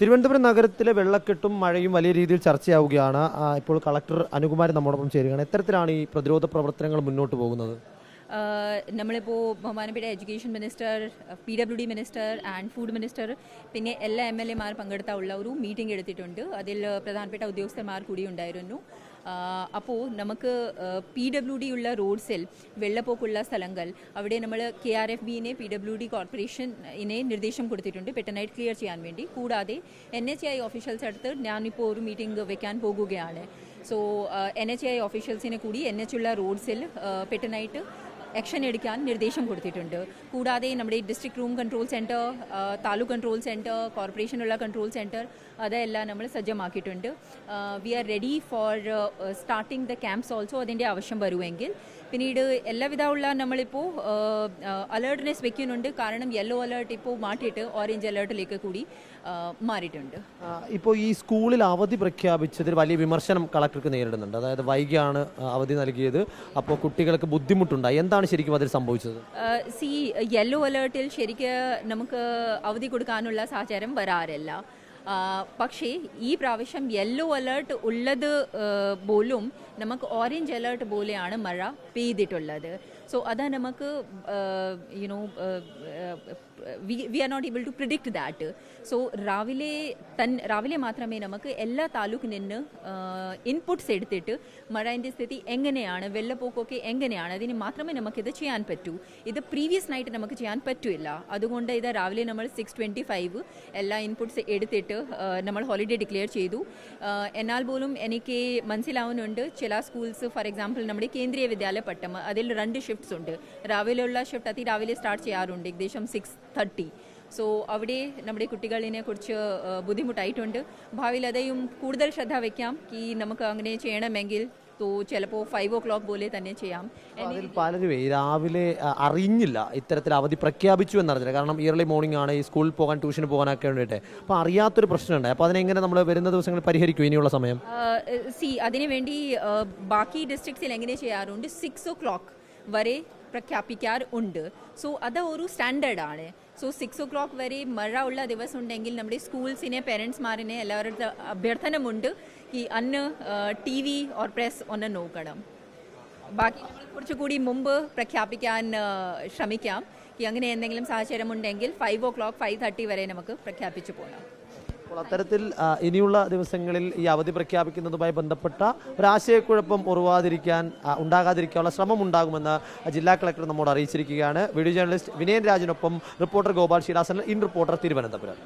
തിരുവനന്തപുരം നഗരത്തിലെ വെള്ളക്കെട്ടും മഴയും വലിയ രീതിയിൽ ചർച്ചയാവുകയാണ്. ഇപ്പോൾ കളക്ടർ അനുകുമാരൻ നമ്മോടൊപ്പം ചേരുകയാണ്. എത്തരത്തിലാണ് ഈ പ്രതിരോധ പ്രവർത്തനങ്ങൾ മുന്നോട്ട് പോകുന്നത്? നമ്മളിപ്പോൾ ബഹുമാനപ്പെട്ട education minister P W D minister and food minister പിന്നെ എല്ലാ എം എൽ എമാർ പങ്കെടുത്ത ഉള്ള ഒരു മീറ്റിംഗ് എടുത്തിട്ടുണ്ട്. അതിൽ പ്രധാനപ്പെട്ട ഉദ്യോഗസ്ഥന്മാർ കൂടി ഉണ്ടായിരുന്നു. അപ്പോൾ നമുക്ക് പി ഡബ്ല്യു ഡി ഉള്ള റോഡ്സിൽ വെള്ളപ്പോക്കുള്ള സ്ഥലങ്ങൾ അവിടെ നമ്മൾ കെ ആർ എഫ് ബിനെ പി ഡബ്ല്യു ഡി കോർപ്പറേഷൻ ഇനെ നിർദ്ദേശം കൊടുത്തിട്ടുണ്ട് പെട്ടെന്നായിട്ട് ക്ലിയർ ചെയ്യാൻ വേണ്ടി. കൂടാതെ എൻ എച്ച് ഐ ഓഫീഷ്യൽസ് അടുത്ത് ഞാനിപ്പോൾ ഒരു മീറ്റിംഗ് വെക്കാൻ പോകുകയാണ്. സോ എൻ എച്ച് ഐ ഓഫീഷ്യൽസിനെ കൂടി എൻ എച്ച് ഉള്ള റോഡ്സിൽ പെട്ടെന്നായിട്ട് ആക്ഷൻ എടുക്കാൻ നിർദ്ദേശം കൊടുത്തിട്ടുണ്ട്. കൂടാതെ നമ്മുടെ district room control centre taluk control centre കോർപ്പറേഷനുള്ള control centre അതെല്ലാം നമ്മൾ സജ്ജമാക്കിയിട്ടുണ്ട്. We are ready for starting the camps also അതിന്റെ ആവശ്യം വരുമെങ്കിൽ. പിന്നീട് എല്ലാവിധമുള്ള നമ്മളിപ്പോൾ അലേർട്ട്നെസ് വെക്കുന്നുണ്ട്. കാരണം യെല്ലോ അലേർട്ട് ഇപ്പോൾ മാറ്റിയിട്ട് ഓറഞ്ച് അലേർട്ടിലേക്ക് കൂടി മാറിയിട്ടുണ്ട്. ഇപ്പോൾ ഈ സ്കൂളിൽ അവധി പ്രഖ്യാപിച്ചതിൽ വലിയ വിമർശനം കളക്ടർക്ക് നേരിടുന്നുണ്ട്. അതായത് വൈകിയാണ് അവധി നൽകിയത്. അപ്പോൾ കുട്ടികൾക്ക് ബുദ്ധിമുട്ടുണ്ടായി. എന്താണ് ശരിക്കും അതിൽ സംഭവിച്ചത്? സി യെല്ലോ അലേർട്ടിൽ ശരിക്ക് നമുക്ക് അവധി കൊടുക്കാനുള്ള സാഹചര്യം വരാറില്ല. പക്ഷേ ഈ പ്രാവശ്യം യെല്ലോ അലേർട്ട് ഉള്ളത് പോലും നമുക്ക് ഓറഞ്ച് അലേർട്ട് പോലെയാണ് മഴ പെയ്തിട്ടുള്ളത്. സോ അത് നമുക്ക് you know we are not able to predict that so രാവിലെ തൻ രാവിലെ മാത്രമേ നമുക്ക് എല്ലാ താലൂക്കിൽ നിന്ന് ഇൻപുട്സ് എടുത്തിട്ട് മഴേന്റെ സ്ഥിതി എങ്ങനെയാണ് വെള്ളപ്പൊക്കമൊക്കെ എങ്ങനെയാണ് അതിന് മാത്രമേ നമുക്കിത് ചെയ്യാൻ പറ്റൂ. ഇത് പ്രീവിയസ് നൈറ്റ് നമുക്ക് ചെയ്യാൻ പറ്റില്ല. അതുകൊണ്ട് ഇത് രാവിലെ നമ്മൾ സിക്സ് ട്വന്റി ഫൈവ് എല്ലാ ഇൻപുട്സ് എടുത്തിട്ട് ആ, നമ്മൾ ഹോളിഡേ ഡിക്ലെയർ ചെയ്തു. എന്നാൽ പോലും എനിക്ക് മനസ്സിലാവുന്നുണ്ട് ചില സ്കൂൾസ് ഫോർ എക്സാമ്പിൾ നമ്മുടെ കേന്ദ്രീയ വിദ്യാലയ പട്ടം അതിൽ രണ്ട് ഷിഫ്റ്റ്സ് ഉണ്ട്. രാവിലെയുള്ള ഷിഫ്റ്റ് അതി രാവിലെ സ്റ്റാർട്ട് ചെയ്യാറുണ്ട് ഏകദേശം സിക്സ് തേർട്ടി സോ അവിടെ നമ്മുടെ കുട്ടികളിനെ കുറിച്ച് ബുദ്ധിമുട്ടായിട്ടുണ്ട്. ഭാവിയിൽ അതെയും കൂടുതൽ ശ്രദ്ധ വയ്ക്കാം ഈ നമുക്ക് അങ്ങനെ ചെയ്യണമെങ്കിൽ തോ ചിലപ്പോൾ ഫൈവ് ഓ ക്ലോക്ക് പോലെ തന്നെ ചെയ്യാം. അതിൽ പലരും രാവിലെ അറിഞ്ഞില്ല ഇത്തരത്തിൽ അവധി പ്രഖ്യാപിച്ചു എന്നറിഞ്ഞില്ല കാരണം ഇയർലി മോർണിംഗ് ആണ് ഈ സ്കൂളിൽ പോകാൻ ട്യൂഷന് പോകാനൊക്കെ വേണ്ടിയിട്ട്. അപ്പോൾ അറിയാത്തൊരു പ്രശ്നമുണ്ട്. അപ്പോൾ അതിനെങ്ങനെ നമ്മൾ വരുന്ന ദിവസങ്ങളിൽ പരിഹരിക്കും ഇനിയുള്ള സമയം? സി അതിനുവേണ്ടി ബാക്കി ഡിസ്ട്രിക്ട്സിൽ എങ്ങനെ ചെയ്യാറുണ്ട്? സിക്സ് ഓ ക്ലോക്ക് വരെ പ്രഖ്യാപിക്കാറുണ്ട്. സോ അത് ഒരു സ്റ്റാൻഡേർഡ് ആണ്. സോ സിക്സ് ഓ ക്ലോക്ക് വരെ മഴ ഉള്ള ദിവസം ഉണ്ടെങ്കിൽ നമ്മുടെ സ്കൂൾസിനെ പേരൻസ്മാരിനെ എല്ലാവരുടെ അഭ്യർത്ഥനമുണ്ട് ഈ അന്ന് ടി വി ഓർ പ്രസ് ഒന്ന് നോക്കണം. ബാക്കി കുറച്ചുകൂടി മുമ്പ് പ്രഖ്യാപിക്കാൻ ശ്രമിക്കാം. അങ്ങനെ എന്തെങ്കിലും സാഹചര്യം ഉണ്ടെങ്കിൽ five o'clock five thirty വരെ നമുക്ക് പ്രഖ്യാപിച്ചു പോകാം. അപ്പോൾ അത്തരത്തിൽ ഇനിയുള്ള ദിവസങ്ങളിൽ ഈ അവധി പ്രഖ്യാപിക്കുന്നതുമായി ബന്ധപ്പെട്ട ഒരാശയക്കുഴപ്പം ഉറവാതിരിക്കാൻ ആ, ഉണ്ടാകാതിരിക്കാനുള്ള ശ്രമം ഉണ്ടാകുമെന്ന് ജില്ലാ കളക്ടർ നമ്മോട് അറിയിച്ചിരിക്കുകയാണ്. Video journalist Vinayan രാജിനൊപ്പം reporter Gopal Sheelasan in reporter Thiruvananthapuram.